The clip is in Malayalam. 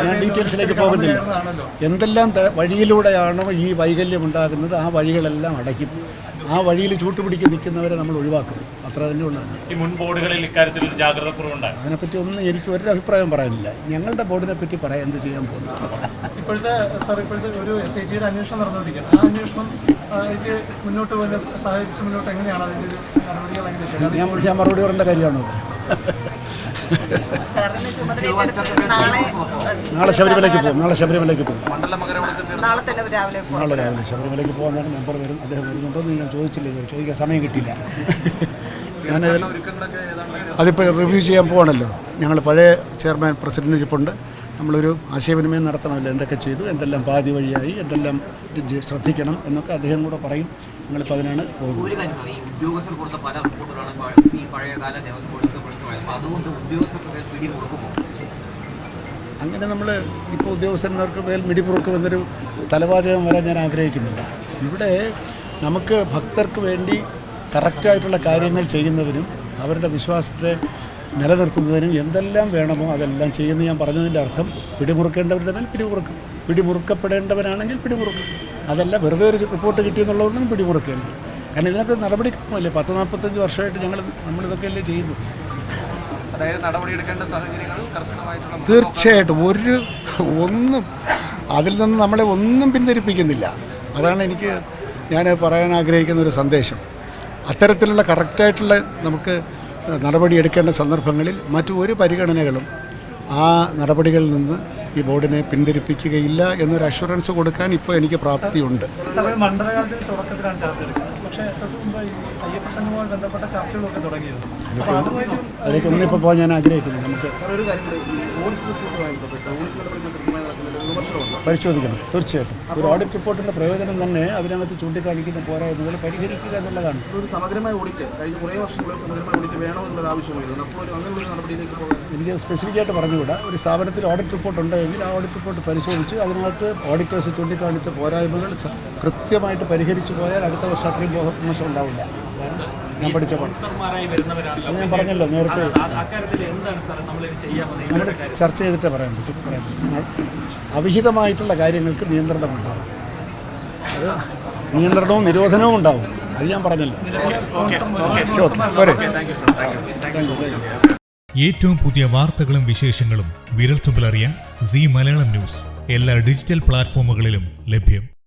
ഞാൻ ഡീറ്റെയിൽസിലേക്ക് പോകുന്നില്ല. എന്തെല്ലാം വഴിയിലൂടെയാണ് ഈ വൈകല്യം ഉണ്ടാകുന്നത്? ആ വഴികളെല്ലാം അടയ്ക്കും. ആ വഴിയിൽ ചൂട്ടുപിടിച്ച് നിൽക്കുന്നവരെ നമ്മൾ ഒഴിവാക്കും. അത്ര തന്നെ ഉള്ളതാണ് ഈ മുൻ ബോർഡുകളിൽ ഇക്കാര്യത്തിൽ ഒരു ജാഗ്രത അതിനെപ്പറ്റി ഒന്നും എനിക്ക് ഒരു അഭിപ്രായം പറയാനില്ല. ഞങ്ങളുടെ ബോർഡിനെ പറ്റി പറയാൻ എന്ത് ചെയ്യാൻ പോകുന്നു. ഇപ്പോഴത്തെ സാർ ഇപ്പോഴത്തെ ഒരു എസ് ഐ ടിയുടെ അന്വേഷണം നടന്നുകൊണ്ടിരിക്കുകയാണ് ആ അന്വേഷണം ആ, ഇത് മുന്നോട്ട് പോകുന്ന സഹകരിച്ച് മുന്നോട്ട് എങ്ങനെയാണ് അതിന്റെ ഒരു നടപടികൾ ഞാൻ മറുപടി പറയേണ്ട കാര്യമാണോ അത്? നാളെ നാളെ ശബരിമലയ്ക്ക് പോകും നാളെ ശബരിമലയ്ക്ക് പോകും നാളെ തന്നെ രാവിലെ പോകും നാളെ രാവിലെ ശബരിമലയ്ക്ക് പോകുന്നതാണ് മെമ്പർ വരും അദ്ദേഹം വരുന്നുണ്ടോ എന്ന് ഞാൻ ചോദിച്ചില്ല. ചോദിക്കാൻ സമയം കിട്ടിയില്ല. ഞാനതിൽ അതിപ്പോൾ റിവ്യൂ ചെയ്യാൻ പോകണമല്ലോ ഞങ്ങൾ പഴയ ചെയർമാൻ പ്രസിഡന്റ് ഇരിപ്പുണ്ട്. നമ്മളൊരു ആശയവിനിമയം നടത്തണമല്ലോ. എന്തൊക്കെ ചെയ്തു എന്തെല്ലാം പാതി വഴിയായി എന്തെല്ലാം ശ്രദ്ധിക്കണം എന്നൊക്കെ അദ്ദേഹം കൂടെ പറയും. ഞങ്ങളിപ്പോൾ അതിനാണ് പോകുന്നത്. അങ്ങനെ നമ്മൾ ഇപ്പോൾ ഉദ്യോഗസ്ഥന്മാർക്ക് മേൽ എന്നൊരു തലവാചകം വരാൻ ഞാൻ ആഗ്രഹിക്കുന്നില്ല. ഇവിടെ നമുക്ക് ഭക്തർക്ക് വേണ്ടി കറക്റ്റായിട്ടുള്ള കാര്യങ്ങൾ ചെയ്യുന്നതിനും അവരുടെ വിശ്വാസത്തെ നിലനിർത്തുന്നതിനും എന്തെല്ലാം വേണമോ അതെല്ലാം ചെയ്യുന്ന. ഞാൻ പറഞ്ഞതിന്റെ അർത്ഥം പിടിമുറുക്കേണ്ടവരുടെ മേൽ പിടിമുറുക്കും. പിടിമുറുക്കപ്പെടേണ്ടവനാണെങ്കിൽ പിടിമുറുക്കും. അതല്ല വെറുതെ ഒരു റിപ്പോർട്ട് കിട്ടിയെന്നുള്ളതുകൊണ്ടൊന്നും പിടിമുറുക്കുകയല്ല. കാരണം ഇതിനൊക്കെ നടപടിക്രമമല്ലേ? പത്ത് നാൽപ്പത്തഞ്ച് വർഷമായിട്ട് ഞങ്ങൾ നമ്മളിതൊക്കെയല്ലേ ചെയ്യുന്നത്. തീർച്ചയായിട്ടും ഒരു ഒന്നും അതിൽ നിന്ന് നമ്മളെ ഒന്നും പിന്തിരിപ്പിക്കുന്നില്ല. അതാണ് എനിക്ക് ഞാൻ പറയാൻ ആഗ്രഹിക്കുന്ന ഒരു സന്ദേശം. അത്തരത്തിലുള്ള കറക്റ്റായിട്ടുള്ള നമുക്ക് നടപടി എടുക്കേണ്ട സന്ദർഭങ്ങളിൽ മറ്റു ഒരു പരിഗണനകളും ആ നടപടികളിൽ നിന്ന് ഈ ബോർഡിനെ പിന്തിരിപ്പിക്കുകയില്ല എന്നൊരു അഷുറൻസ് കൊടുക്കാൻ ഇപ്പോൾ എനിക്ക് പ്രാപ്തിയുണ്ട്. അതിലേക്ക് ഒന്നിപ്പോൾ പോകാൻ ഞാൻ ആഗ്രഹിക്കുന്നു നമുക്ക് പരിശോധിക്കണം. തീർച്ചയായിട്ടും. ഒരു ഓഡിറ്റ് റിപ്പോർട്ടിന്റെ പ്രയോജനം തന്നെ അതിനകത്ത് ചൂണ്ടിക്കാണിക്കുന്ന പോരായ്മകൾ പരിഹരിക്കുക എന്നുള്ളതാണ്. ഒരു സമഗ്രമായ ഓഡിറ്റ് കഴിഞ്ഞ കുറേ വർഷങ്ങളിൽ ഒരു സമഗ്രമായ ഓഡിറ്റ് വേണമെന്നുള്ളത് ആവശ്യമായിരുന്നു. അപ്പോൾ നടപടിയിലേക്ക് എനിക്ക് സ്പെസിഫിക് ആയിട്ട് പറഞ്ഞുകൂടാ. ഒരു സ്ഥാപനത്തിൽ ഓഡിറ്റ് റിപ്പോർട്ട് ഉണ്ടെങ്കിൽ ആ ഓഡിറ്റ് റിപ്പോർട്ട് പരിശോധിച്ച് അതിനകത്ത് ഓഡിറ്റേഴ്സ് ചൂണ്ടിക്കാണിച്ച പോരായ്മകൾ കൃത്യമായിട്ട് പരിഹരിച്ചു പോയാൽ അടുത്ത വർഷം അത്രയും മോശം ഉണ്ടാവില്ല. ഞാൻ പഠിച്ച ഞാൻ പറഞ്ഞല്ലോ നേരത്തെ. നമ്മൾ ചർച്ച ചെയ്തിട്ടേ പറയാൻ പറ്റും. പറയാൻ പറ്റും. അവിഹിതമായിട്ടുള്ള കാര്യങ്ങൾക്ക് നിയന്ത്രണം ഉണ്ടാവും. അത് നിയന്ത്രണവും നിരോധനവും ഉണ്ടാവും. അത് ഞാൻ പറഞ്ഞല്ലോ. പോരെ. ഏറ്റവും പുതിയ വാർത്തകളും വിശേഷങ്ങളും വിരൽത്തുമ്പിലറിയാൻ സി മലയാളം ന്യൂസ്. എല്ലാ ഡിജിറ്റൽ പ്ലാറ്റ്ഫോമുകളിലും ലഭ്യം.